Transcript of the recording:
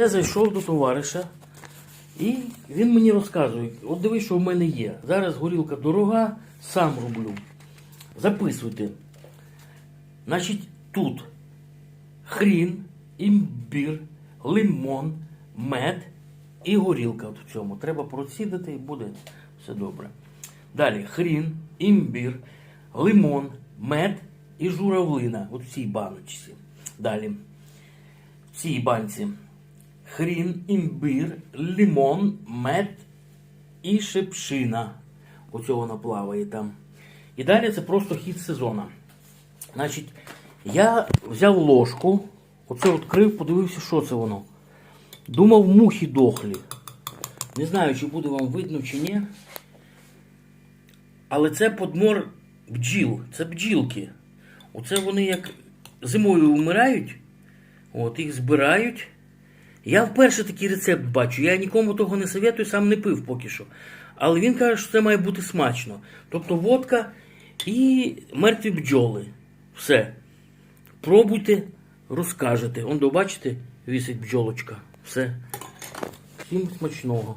Я зайшов до товариша, і він мені розказує: от дивись, що в мене є. Зараз горілка дорога, сам роблю. Записуйте. Значить, тут хрін, імбір, лимон, мед і горілка от в цьому. Треба процідати і буде все добре. Далі хрін, імбір, лимон, мед і журавлина. От в цій баночці. Далі. В цій банці. Хрін, імбір, лимон, мед і шипшина. Оцього вона плаває там. І далі це просто хід сезону. Значить, я взяв ложку, оце відкрив, подивився, що це воно. Думав, мухи дохлі. Не знаю, чи буде вам видно, чи ні. Але це подмор бджіл, це бджілки. Оце вони як зимою вмирають, от, їх збирають. Я вперше такий рецепт бачу. Я нікому того не советую, сам не пив поки що. Але він каже, що це має бути смачно. Тобто водка і мертві бджоли. Все. Пробуйте, розкажете. Он, бачите, вісить бджолочка. Все. Всім смачного.